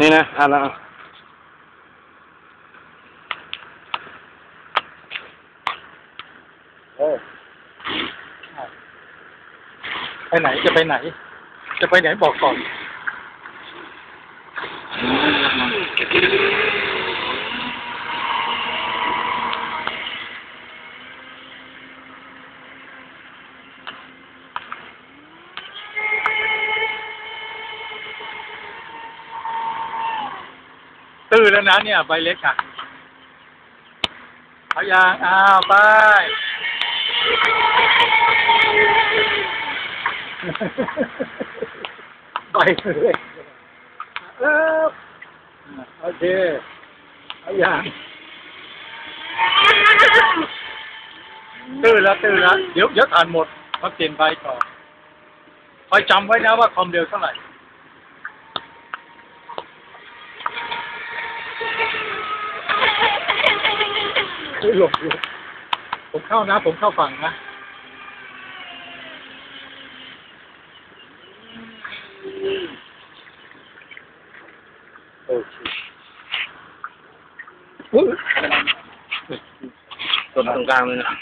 นี่นะอ่านแล้วไปไหนจะไปไหน จะไปไหนบอกก่อน ตื้อแล้วนะเนี่ยใบเล็กอะเอายางอ้าวไปไปเลยเออโอเคเอายางตื้อแล้วตื้อแล้วเดี๋ยวเดี๋ยวทานหมดมาเปลี่ยนใบก่อนคอยจำไว้นะว่าความเร็วเท่าไหร่ หลบหลบผมเข้านะ ผมเข้าฝั่งนะโอเคอุ๊ยตัวตรงกลางเลยนะ